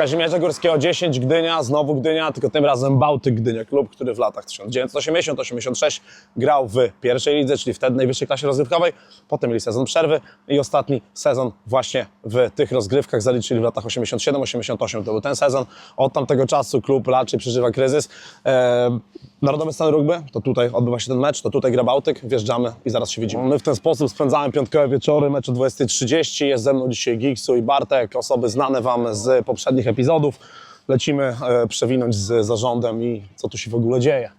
Kazimierza Górskiego 10, Gdynia, znowu Gdynia, tylko tym razem Bałtyk Gdynia, klub, który w latach 1980-86 grał w pierwszej lidze, czyli wtedy najwyższej klasie rozgrywkowej, potem mieli sezon przerwy i ostatni sezon właśnie w tych rozgrywkach zaliczyli w latach 87-88, to był ten sezon. Od tamtego czasu klub raczej przeżywa kryzys. E, Narodowy Stan Rugby, to tutaj odbywa się ten mecz, to tutaj gra Bałtyk, wjeżdżamy i zaraz się widzimy. My w ten sposób spędzamy piątkowe wieczory, mecz o 20.30, jest ze mną dzisiaj Giksu i Bartek, osoby znane Wam z poprzednich epizodów. Lecimy e, przewinąć z zarządem i co tu się w ogóle dzieje,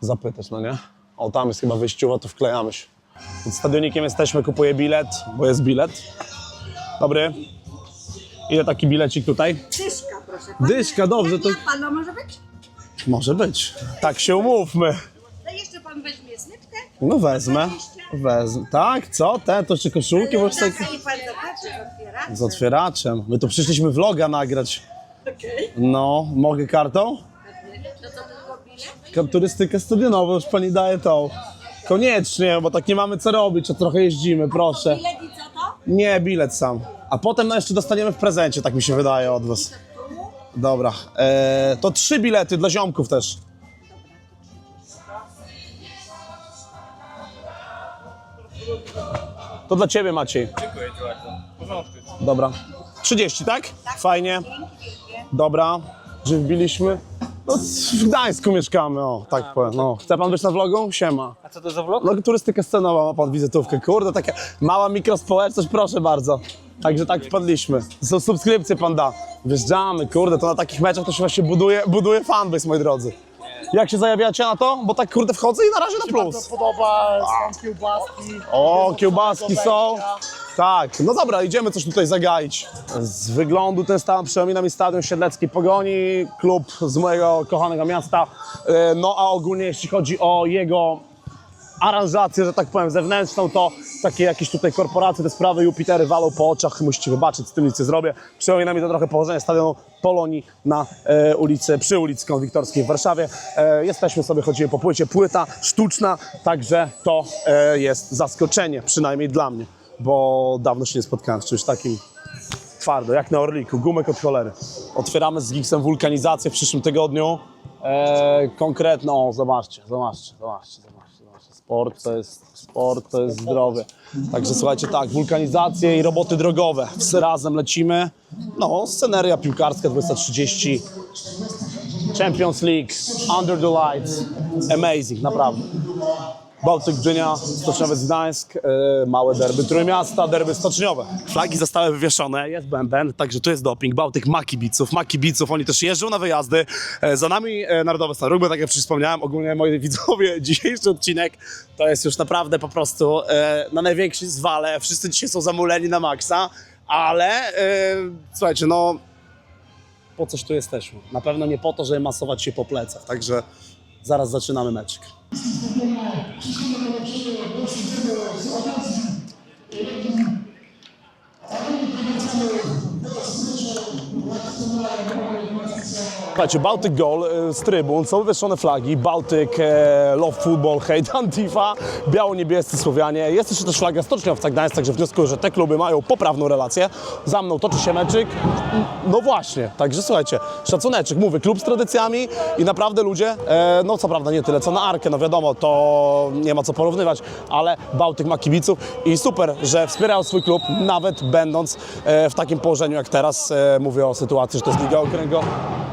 zapytać, no nie? O, tam jest chyba wyjściowa, to wklejamy się. Pod stadionikiem jesteśmy, kupuję bilet, bo jest bilet. Dobry. Ile taki bilecik tutaj? Dyszka, proszę pana. Dyszka, dobrze, to dla pana może być? może być. Tak się umówmy. To jeszcze pan weźmie smyczkę? No wezmę. Wezmę. Tak, co? Te, to czy koszulki? Sobie... Tak. Z otwieraczem. My tu przyszliśmy vloga nagrać. No, mogę kartą? No to tylko bilet? Ka- Turystykę stadionową już pani daje tą. Koniecznie, bo tak nie mamy co robić, a trochę jeździmy, proszę. Bilet i co to? Nie, bilet sam. A potem no, jeszcze dostaniemy w prezencie, tak mi się wydaje od was. Dobra. E, to trzy bilety dla ziomków też. To dla ciebie, Maciej. Dziękuję Ci bardzo. W porządku. Dobra. 30, tak? Fajnie. Dobra. Że wbiliśmy. No, w Gdańsku mieszkamy, o, tak powiem. No. Chce pan być na vlogu? Siema. A co to za vlog? No, turystyka scenowa, ma pan wizytówkę. Kurde, taka mała mikrospołeczność, proszę bardzo. Także tak wpadliśmy. Są subskrypcje pan da. Wjeżdżamy, kurde, to na takich meczach to się właśnie buduje, buduje fanbase, moi drodzy. Jak się zajawiacie na to? Bo tak kurde wchodzę i na razie na plus. podoba, są kiełbaski. O, kiełbaski są. Tak, no dobra, idziemy coś tutaj zagaić. Z wyglądu ten stan przypomina mi stadion Siedleckiej Pogoni, klub z mojego kochanego miasta. E, No a ogólnie jeśli chodzi o jego aranżację, że tak powiem, zewnętrzną, to takie jakieś tutaj korporacje, te sprawy Jupitery walą po oczach, musicie wybaczyć, z tym nic nie zrobię. Przypomina mi to trochę położenie stadionu Polonii na e, ulicy, przy ulicy Konwiktorskiej w Warszawie. E, jesteśmy sobie, chodzimy po płycie, płyta sztuczna, także to e, jest zaskoczenie, przynajmniej dla mnie, bo dawno się nie spotkałem z czymś takim twardo, jak na Orliku, gumek od cholery. Otwieramy z Gixem wulkanizację w przyszłym tygodniu. E, konkretną, zobaczcie, zobaczcie, zobaczcie, zobaczcie, zobaczcie. Sport to jest, sport to jest zdrowie. Także słuchajcie, tak, wulkanizacje i roboty drogowe. Wszyscy razem lecimy. No, sceneria piłkarska 230. Champions League, Under the Lights. Amazing, naprawdę. Bałtyk Gdynia, Stoczniowiec Gdańsk, e, małe derby Trójmiasta, derby stoczniowe. Flagi zostały wywieszone, jest bęben, także tu jest doping. Bałtyk ma kibiców, ma kibiców, oni też jeżdżą na wyjazdy. E, za nami e, Narodowe Stan Rugby, tak jak wspomniałem, ogólnie moi widzowie, dzisiejszy odcinek to jest już naprawdę po prostu na największej zwale. Wszyscy dzisiaj są zamuleni na maksa, ale słuchajcie, no po coś tu jesteśmy. Na pewno nie po to, żeby masować się po plecach, także zaraz zaczynamy meczek. s zsz osz zc a Słuchajcie, Bałtyk Goal e, z trybun, są wywieszone flagi, Bałtyk, e, Love Football, Hate Antifa, biało-niebiescy Słowianie, jest jeszcze też flaga Stoczniowca Gdańsk, także wnioskuję, że te kluby mają poprawną relację. Za mną toczy się meczyk, no właśnie, także słuchajcie, szacuneczek, mówię, klub z tradycjami i naprawdę ludzie, e, no co prawda nie tyle co na Arkę, no wiadomo, to nie ma co porównywać, ale Bałtyk ma kibiców i super, że wspierają swój klub, nawet będąc w takim położeniu jak teraz, e, mówię o sytuacji, że to jest Liga Okręgowa,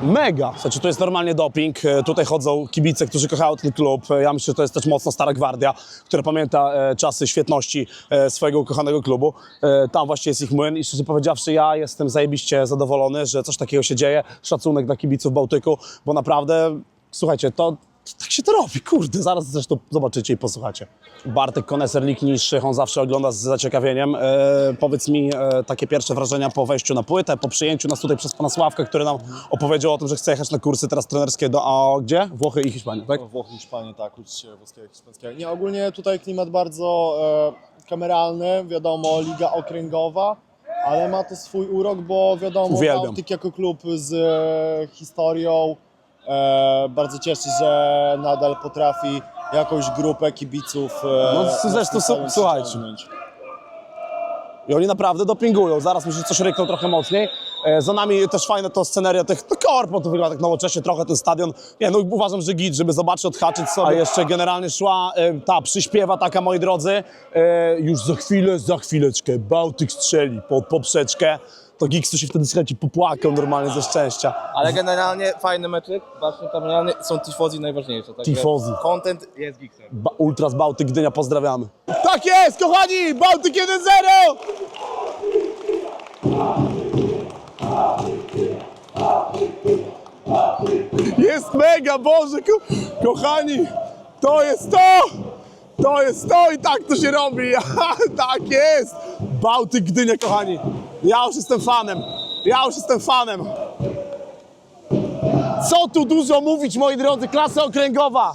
mega, znaczy to jest normalnie doping, e, tutaj chodzą kibice, którzy kochają ten klub, E, ja myślę, że to jest też mocno stara gwardia, która pamięta czasy świetności swojego ukochanego klubu, tam właśnie jest ich młyn i szczerze powiedziawszy ja jestem zajebiście zadowolony, że coś takiego się dzieje, szacunek dla kibiców Bałtyku, bo naprawdę, słuchajcie, to tak się to robi, kurde, zaraz zresztą zobaczycie i posłuchacie. Bartek Koneser Lig niższy, on zawsze ogląda z zaciekawieniem. E, powiedz mi e, takie pierwsze wrażenia po wejściu na płytę, po przyjęciu nas tutaj przez pana Sławkę, który nam opowiedział o tym, że chce jechać na kursy teraz trenerskie do, a gdzie? Włochy i Hiszpanii, tak? Włochy, Hiszpanii, tak, uczyć się włoskiego, hiszpańskiego. Nie, ogólnie tutaj klimat bardzo e, kameralny, wiadomo, liga okręgowa, ale ma to swój urok, bo wiadomo, Uwielbiam. Jako klub z e, historią bardzo cieszy, że nadal potrafi jakąś grupę kibiców e, No, zresztą, stadion słuchajcie. I oni naprawdę dopingują. Zaraz myślę, że coś rykną trochę mocniej, E, za nami też fajna to sceneria tych no, korpo, to wygląda tak nowocześnie trochę ten stadion. Nie, no uważam, że git, żeby zobaczyć, odhaczyć sobie. A jeszcze generalnie szła e, ta przyśpiewa taka, moi drodzy, e, już za chwilę, za chwileczkę, Bałtyk strzeli pod poprzeczkę. To Giggs się wtedy, słuchajcie, popłakał normalnie ze szczęścia. Ale generalnie fajny meczyk, właśnie tam realnie są tifozi najważniejsze. także Tifozi. Content jest Geeksem. Ba Ultras Bałtyk Gdynia, pozdrawiamy. Tak jest, kochani! Bałtyk 1-0! Jest mega, Boże, ko kochani! To jest to! To jest to i tak to się robi! tak jest! Bałtyk Gdynia, kochani! Ja już jestem fanem! Ja już jestem fanem! Co tu dużo mówić, moi drodzy, klasa okręgowa.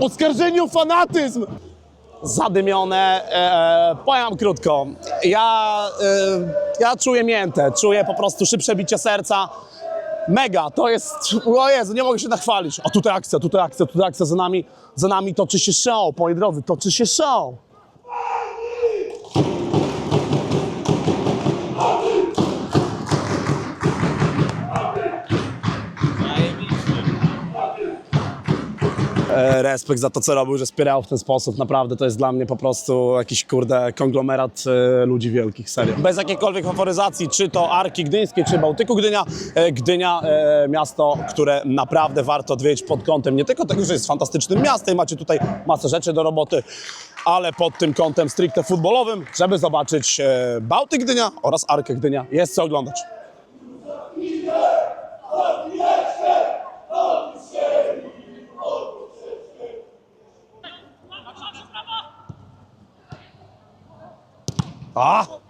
Oskarżenie o fanatyzm. Zadymione, e, powiem krótko. Ja, e, ja czuję miętę, czuję po prostu szybsze bicie serca. Mega, to jest, o Jezu, nie mogę się nachwalić. A tutaj akcja, tutaj akcja, tutaj akcja za nami, za nami toczy się show, moi drodzy, toczy się show. Respekt za to, co robił, że wspierał w ten sposób. Naprawdę to jest dla mnie po prostu jakiś, kurde, konglomerat e, ludzi wielkich, serio. Bez jakiejkolwiek faworyzacji, czy to Arki Gdyńskiej, czy Bałtyku Gdynia. E, Gdynia, e, miasto, które naprawdę warto odwiedzić pod kątem nie tylko tego, że jest fantastycznym miastem, macie tutaj masę rzeczy do roboty, ale pod tym kątem stricte futbolowym, żeby zobaczyć e, Bałtyk Gdynia oraz Arkę Gdynia. Jest co oglądać. A!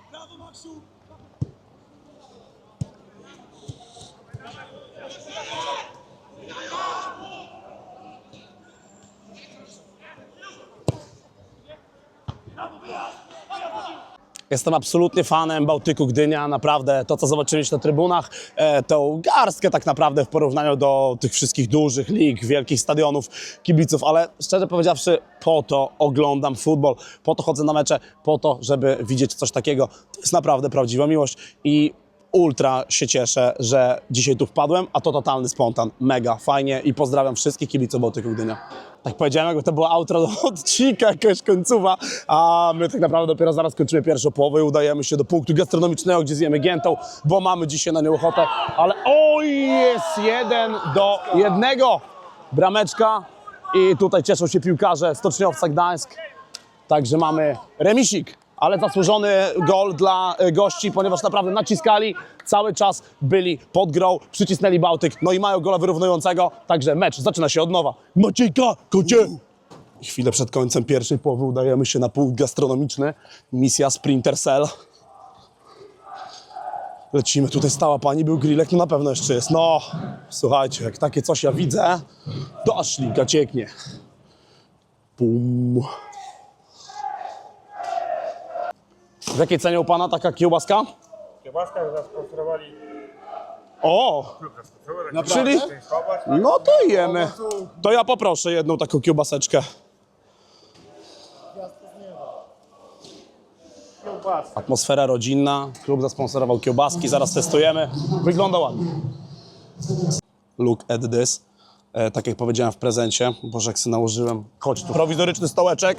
Jestem absolutnie fanem Bałtyku Gdynia, naprawdę to co zobaczyliście na trybunach, e, tą garstkę tak naprawdę w porównaniu do tych wszystkich dużych lig, wielkich stadionów, kibiców, ale szczerze powiedziawszy po to oglądam futbol, po to chodzę na mecze, po to, żeby widzieć coś takiego. To jest naprawdę prawdziwa miłość i ultra się cieszę, że dzisiaj tu wpadłem, a to totalny spontan, mega, fajnie i pozdrawiam wszystkich kibiców Bałtyku Gdynia. Tak powiedziałem, jakby to była outro do odcinka, jakaś końcowa, a my tak naprawdę dopiero zaraz kończymy pierwszą połowę i udajemy się do punktu gastronomicznego, gdzie zjemy giętą, bo mamy dzisiaj na nią ochotę, ale oj, jest jeden do jednego, brameczka i tutaj cieszą się piłkarze Stoczniowca Gdańsk, Także mamy remisik, ale zasłużony gol dla e, gości, ponieważ naprawdę naciskali, cały czas byli pod grą, przycisnęli Bałtyk, no i mają gola wyrównującego, także mecz zaczyna się od nowa. Maciejka, kocie! Chwilę przed końcem pierwszej połowy udajemy się na punkt gastronomiczny, misja Sprinter Cell. Lecimy, tutaj stała pani, był grillek, no na pewno jeszcze jest. No, słuchajcie, jak takie coś ja widzę, to aż ślinka cieknie. Pum. W jakiej cenie u Pana taka kiełbaska? Kiełbaska zasponsorowali O, klub zasponsorował. czyli... No to jemy. To ja poproszę jedną taką kiełbaseczkę. Atmosfera rodzinna, klub zasponsorował kiełbaski, zaraz testujemy. Wygląda ładnie. Look at this. E, tak jak powiedziałem w prezencie, boże jak sobie nałożyłem. Chodź tu. Prowizoryczny stołeczek.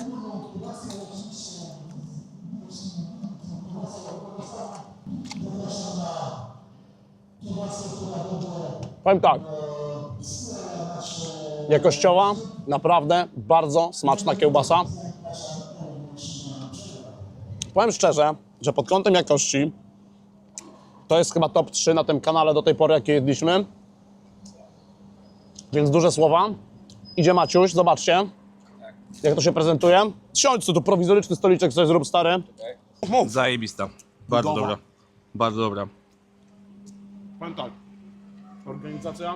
Powiem tak. Jakościowa, naprawdę bardzo smaczna kiełbasa. Powiem szczerze, że pod kątem jakości to jest chyba top 3 na tym kanale do tej pory, jakie jedliśmy. Więc duże słowa. Idzie Maciuś, zobaczcie, jak to się prezentuje. Siądź tu, tu prowizoryczny stoliczek sobie zrób, stary. Zajebista. Bardzo Goła. dobra. Bardzo dobra. Powiem tak, organizacja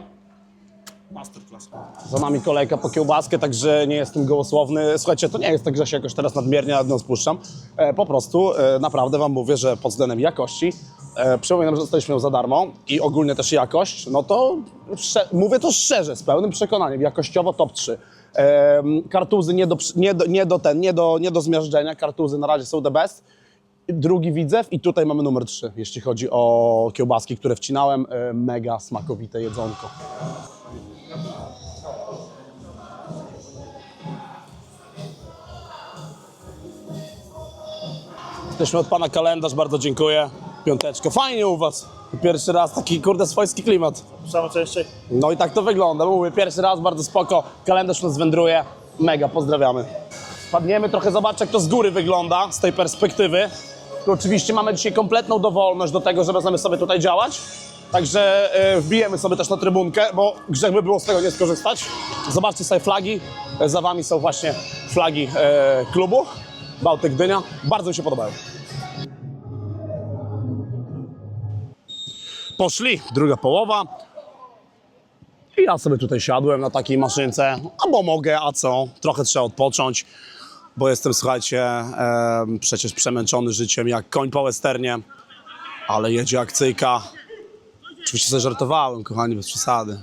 masterclass. Za nami kolejka po kiełbaskę, także nie jestem gołosłowny. Słuchajcie, to nie jest tak, że się jakoś teraz nadmiernie nad nią spuszczam. E, po prostu e, naprawdę wam mówię, że pod względem jakości, e, przypominam, że dostaliśmy ją za darmo i ogólnie też jakość, no to mówię to szczerze, z pełnym przekonaniem, jakościowo top 3. E, kartuzy nie do, nie, do, nie, do ten, nie, do, nie do zmiażdżenia, kartuzy na razie są the best. Drugi widzew i tutaj mamy numer trzy, jeśli chodzi o kiełbaski, które wcinałem. E, Mega smakowite jedzonko. Jesteśmy od pana kalendarz, bardzo dziękuję. Piąteczko, fajnie u was. Pierwszy raz taki kurde swojski klimat. Samo częściej. No i tak to wygląda. Mówię, pierwszy raz, bardzo spoko. Kalendarz nas wędruje. Mega, pozdrawiamy. Padniemy trochę, zobaczcie jak to z góry wygląda, z tej perspektywy. Tu oczywiście mamy dzisiaj kompletną dowolność do tego, że możemy sobie tutaj działać. Także e, wbijemy sobie też na trybunkę, bo grzech by było z tego nie skorzystać. Zobaczcie sobie flagi. E, Za wami są właśnie flagi e, klubu Bałtyk Dynia. Bardzo mi się podobają. Poszli, druga połowa. I ja sobie tutaj siadłem na takiej maszynce, a bo mogę, a co? Trochę trzeba odpocząć, bo jestem, słuchajcie, em, przecież przemęczony życiem jak koń po westernie, ale jedzie akcyjka. Oczywiście sobie żartowałem, kochani, bez przesady.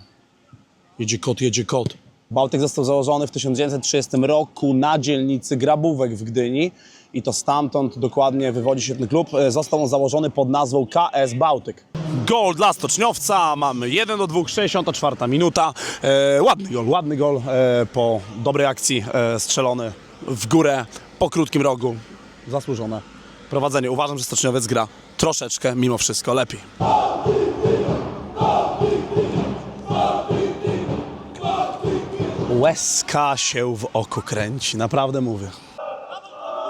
Jedzie kot, jedzie kot. Bałtyk został założony w 1930 roku na dzielnicy Grabówek w Gdyni i to stamtąd dokładnie wywodzi się ten klub. E, Został on założony pod nazwą KS Bałtyk. Gol dla Stoczniowca, mamy 1 do 2, 64 minuta. E, ładny gol, ładny gol e, po dobrej akcji e, strzelony w górę po krótkim rogu. Zasłużone prowadzenie. Uważam, że Stoczniowiec gra troszeczkę mimo wszystko lepiej. Łezka się w oko kręci, naprawdę mówię.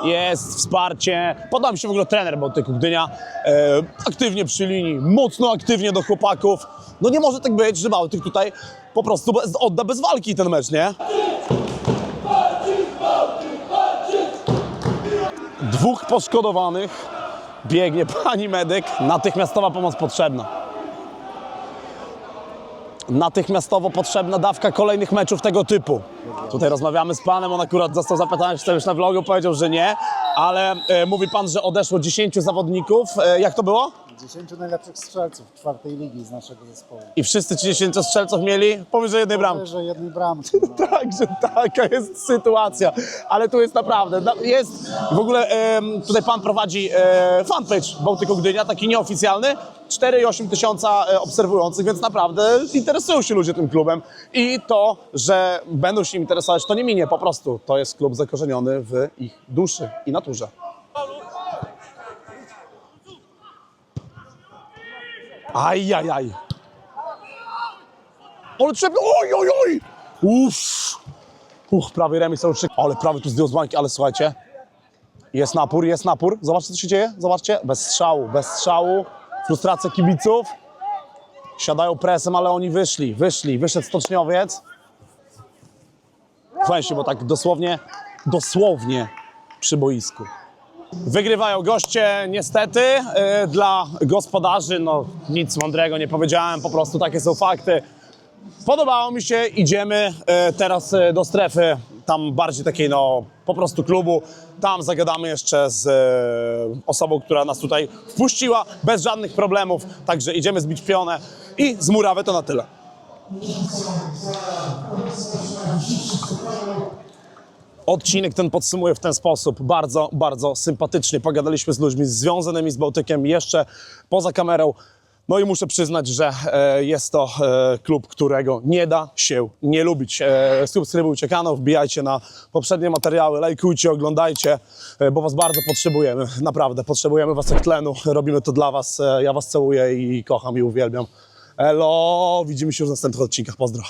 Jest wsparcie. Podoba mi się w ogóle trener Bałtyku Gdynia. E, aktywnie przy linii, mocno aktywnie do chłopaków. No nie może tak być, że Bałtyk tutaj po prostu bez, odda bez walki ten mecz, nie? Dwóch poszkodowanych. Biegnie pani medyk. Natychmiastowa pomoc potrzebna natychmiastowo potrzebna dawka kolejnych meczów tego typu. Tutaj rozmawiamy z panem, on akurat został zapytany, czy to już na vlogu, powiedział, że nie, ale e, mówi pan, że odeszło 10 zawodników. E, jak to było? 10 najlepszych strzelców czwartej ligi z naszego zespołu. I wszyscy 30 strzelców mieli powyżej jednej bramki. Że jednej bramki. No. Także taka jest sytuacja, ale tu jest naprawdę, na- jest w ogóle em, tutaj pan prowadzi e, fanpage Bałtyku Gdynia, taki nieoficjalny, 4,8 tysiąca e, obserwujących, więc naprawdę interesują się ludzie tym klubem i to, że będą się interesować, to nie minie, po prostu to jest klub zakorzeniony w ich duszy i naturze. Ajajaj. Ale trzeba. Oj, oj, oj! Uff! Uch, prawie remis. Ale prawie tu zdjął z bańki, ale słuchajcie. Jest napór, jest napór. Zobaczcie, co się dzieje. Zobaczcie. Bez strzału, bez strzału. Frustracja kibiców. Siadają presem, ale oni wyszli, wyszli. Wyszedł stoczniowiec. Się, bo tak dosłownie, dosłownie przy boisku. Wygrywają goście, niestety. Yy, dla gospodarzy, no nic mądrego nie powiedziałem, po prostu takie są fakty. Podobało mi się, idziemy e, teraz e, do strefy, tam bardziej takiej no po prostu klubu. Tam zagadamy jeszcze z osobą, która nas tutaj wpuściła bez żadnych problemów. Także idziemy zbić pionę i z murawy to na tyle. Odcinek ten podsumuję w ten sposób. Bardzo, bardzo sympatycznie pogadaliśmy z ludźmi związanymi z Bałtykiem jeszcze poza kamerą. No i muszę przyznać, że e, jest to e, klub, którego nie da się nie lubić. E, subskrybujcie kanał, wbijajcie na poprzednie materiały, lajkujcie, oglądajcie, bo was bardzo potrzebujemy. Naprawdę, potrzebujemy was jak tlenu. Robimy to dla was. Ja was całuję i kocham i uwielbiam. Elo, widzimy się już w następnych odcinkach. Pozdro.